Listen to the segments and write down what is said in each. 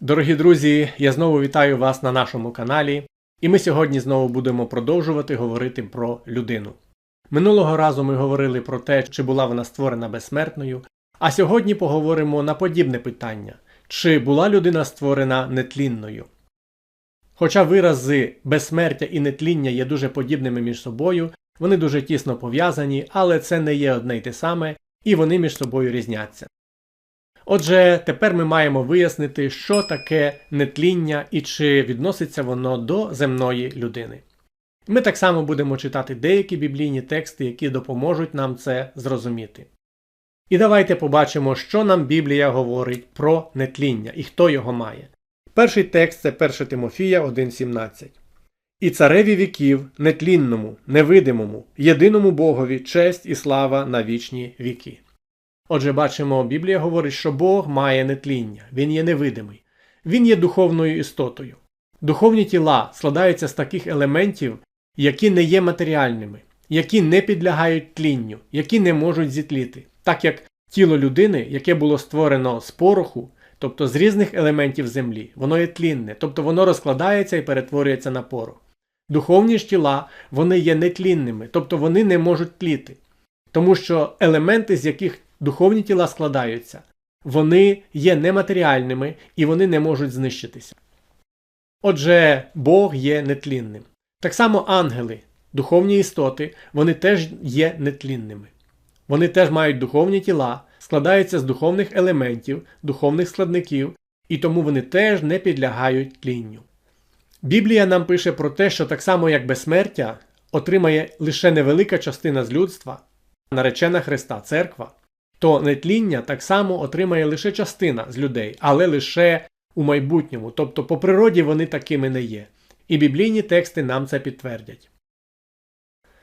Дорогі друзі, я знову вітаю вас на нашому каналі, і ми сьогодні знову будемо продовжувати говорити про людину. Минулого разу ми говорили про те, чи була вона створена безсмертною, а сьогодні поговоримо на подібне питання: чи була людина створена нетлінною? Хоча вирази безсмертя і нетління є дуже подібними між собою, вони дуже тісно пов'язані, але це не є одне й те саме, і вони між собою різняться. Отже, тепер ми маємо вияснити, що таке нетління і чи відноситься воно до земної людини. Ми так само будемо читати деякі біблійні тексти, які допоможуть нам це зрозуміти. І давайте побачимо, що нам Біблія говорить про нетління і хто його має. Перший текст це 1 Тимофія 1.17. І цареві віків, нетлінному, невидимому, єдиному Богові честь і слава на вічні віки. Отже, бачимо, Біблія говорить, що Бог має нетління, він є невидимий, він є духовною істотою. Духовні тіла складаються з таких елементів, які не є матеріальними, які не підлягають тлінню, які не можуть зітліти, так як тіло людини, яке було створено з пороху, тобто з різних елементів землі, воно є тлінне, тобто воно розкладається і перетворюється на порох. Духовні ж тіла вони є нетлінними, тобто вони не можуть тліти, тому що елементи, з яких духовні тіла складаються, вони є нематеріальними і вони не можуть знищитися. Отже, Бог є нетлінним. Так само ангели, духовні істоти, вони теж є нетлінними. Вони теж мають духовні тіла, складаються з духовних елементів, духовних складників, і тому вони теж не підлягають тлінню. Біблія нам пише про те, що так само як безсмертя отримає лише невелика частина з людства, наречена Христа Церква, то нетління так само отримає лише частина з людей, але лише у майбутньому, тобто по природі вони такими не є. І біблійні тексти нам це підтвердять.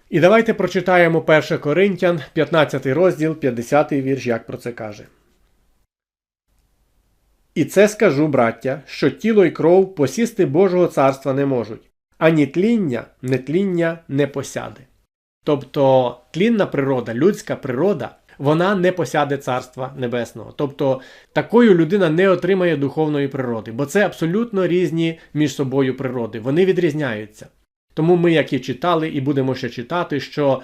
І давайте прочитаємо 1 Коринтян, 15 розділ, 50 вірш, як про це каже. І це скажу, браття, що тіло й кров посісти Божого царства не можуть, ані тління, нетління не посяде. Тобто тлінна природа, людська природа, вона не посяде царства небесного. Тобто такою людина не отримає духовної природи, бо це абсолютно різні між собою природи, вони відрізняються. Тому ми, як і читали, і будемо ще читати, що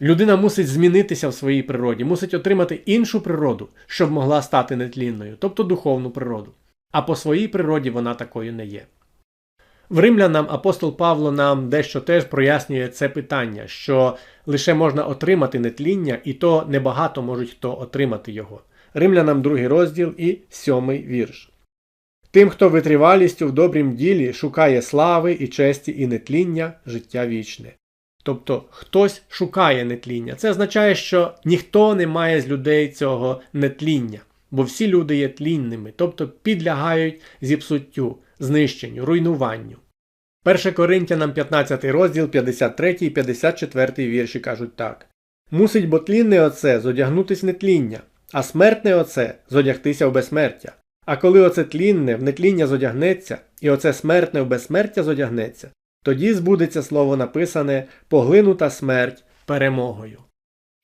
людина мусить змінитися в своїй природі, мусить отримати іншу природу, щоб могла стати нетлінною, тобто духовну природу. А по своїй природі вона такою не є. В римлянам апостол Павло нам дещо теж прояснює це питання, що лише можна отримати нетління, і то небагато можуть хто отримати його. Римлянам другий розділ і сьомий вірш. Тим, хто витривалістю в добрім ділі шукає слави і честі і нетління, життя вічне. Тобто хтось шукає нетління. Це означає, що ніхто не має з людей цього нетління, бо всі люди є тлінними, тобто підлягають зіпсуттю, знищенню, руйнуванню. 1 Коринтянам 15 розділ 53 і 54 вірші кажуть так Мусить бо тлінне оце зодягнутись нетління, а смертне оце зодягтися в безсмертя. А коли оце тлінне в нетління зодягнеться, і оце смертне в безсмертя зодягнеться, тоді збудеться слово написане поглинута смерть перемогою.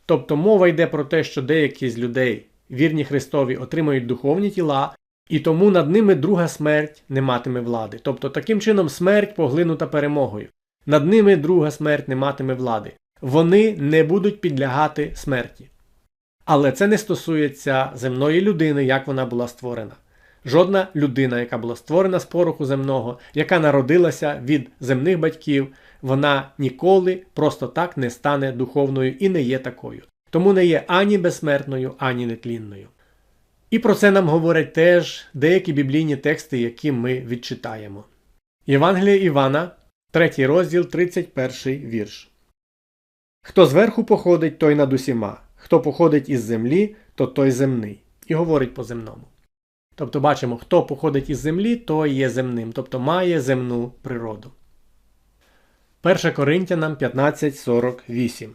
Тобто мова йде про те, що деякі з людей, вірні Христові, отримають духовні тіла, і тому над ними друга смерть не матиме влади. Тобто таким чином смерть поглинута перемогою. Над ними друга смерть не матиме влади. Вони не будуть підлягати смерті. Але це не стосується земної людини, як вона була створена. Жодна людина, яка була створена з пороху земного, яка народилася від земних батьків, вона ніколи просто так не стане духовною і не є такою. Тому не є ані безсмертною, ані нетлінною. І про це нам говорять теж деякі біблійні тексти, які ми відчитаємо. Євангеліє Івана, 3 розділ, 31 вірш. Хто зверху походить, той над усіма, хто походить із землі, то той земний. І говорить по земному. Тобто бачимо, хто походить із землі, той є земним, тобто має земну природу. 1 Коринтянам 15.48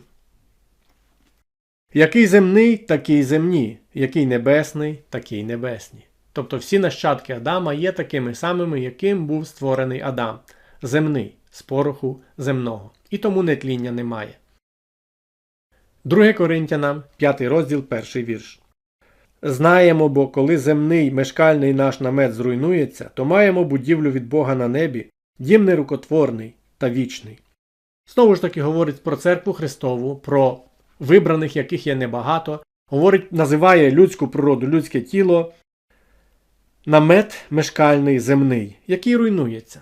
Який земний, такий земні, який небесний, такий небесні. Тобто всі нащадки Адама є такими самими, яким був створений Адам, земний, з пороху земного. І тому нетління немає. 2 Коринтянам, 5 розділ, 1 вірш. Знаємо, бо коли земний мешкальний наш намет зруйнується, то маємо будівлю від Бога на небі, дім нерукотворний та вічний. Знову ж таки говорить про церкву Христову, про вибраних, яких є небагато, говорить, називає людську природу, людське тіло, намет мешкальний земний, який руйнується.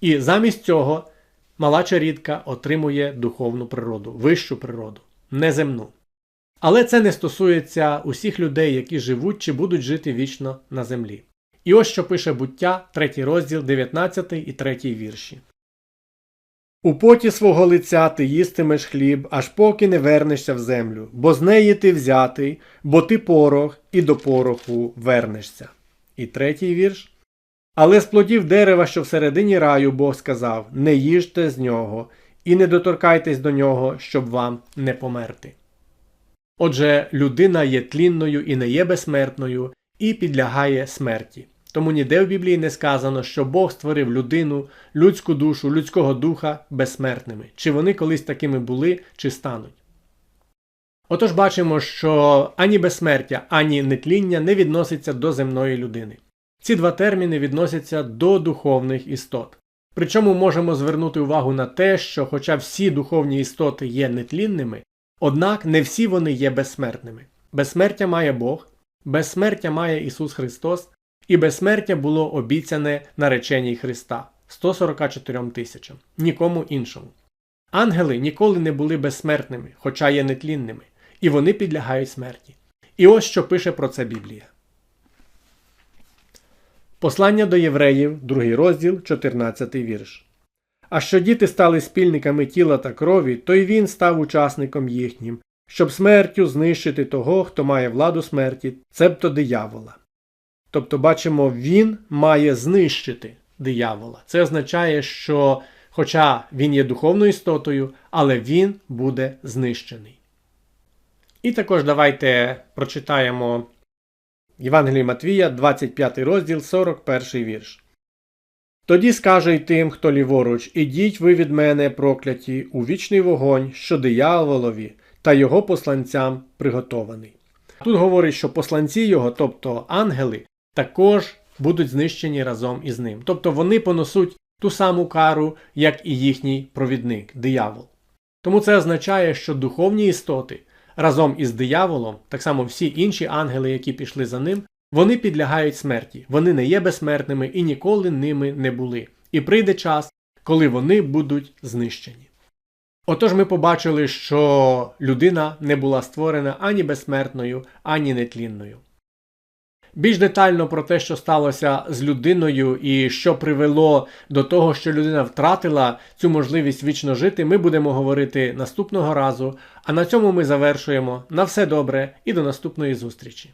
І замість цього мала чарідка отримує духовну природу, вищу природу, неземну. Але це не стосується усіх людей, які живуть чи будуть жити вічно на землі. І ось що пише буття, 3 розділ, 19 і 3 вірші. У поті свого лиця ти їстимеш хліб, аж поки не вернешся в землю, бо з неї ти взятий, бо ти порох, і до пороху вернешся. І третій вірш. Але з плодів дерева, що всередині раю, Бог сказав: Не їжте з нього, і не доторкайтесь до нього, щоб вам не померти. Отже, людина є тлінною і не є безсмертною, і підлягає смерті. Тому ніде в Біблії не сказано, що Бог створив людину, людську душу, людського духа безсмертними, чи вони колись такими були, чи стануть. Отож бачимо, що ані безсмертя, ані нетління не відноситься до земної людини. Ці два терміни відносяться до духовних істот. Причому можемо звернути увагу на те, що, хоча всі духовні істоти є нетлінними, однак не всі вони є безсмертними. Безсмертя має Бог, безсмертя має Ісус Христос, і безсмертя було обіцяне нареченій Христа 144 тисячам, нікому іншому. Ангели ніколи не були безсмертними, хоча є нетлінними, і вони підлягають смерті. І ось що пише про це Біблія. Послання до євреїв, 2 розділ, 14 вірш. А що діти стали спільниками тіла та крові, то й він став учасником їхнім, щоб смертю знищити того, хто має владу смерті, цебто диявола. Тобто, бачимо, він має знищити диявола. Це означає, що, хоча він є духовною істотою, але він буде знищений. І також давайте прочитаємо Євангелії Матвія, 25 розділ, 41 вірш. Тоді скаже й тим, хто ліворуч, ідіть ви від мене, прокляті, у вічний вогонь, що дияволові та його посланцям приготований. Тут говорить, що посланці його, тобто ангели, також будуть знищені разом із ним. Тобто вони понесуть ту саму кару, як і їхній провідник, диявол. Тому це означає, що духовні істоти разом із дияволом, так само всі інші ангели, які пішли за ним, вони підлягають смерті, вони не є безсмертними і ніколи ними не були. І прийде час, коли вони будуть знищені. Отож ми побачили, що людина не була створена ані безсмертною, ані нетлінною. Більш детально про те, що сталося з людиною і що привело до того, що людина втратила цю можливість вічно жити, ми будемо говорити наступного разу. А на цьому ми завершуємо. На все добре і до наступної зустрічі!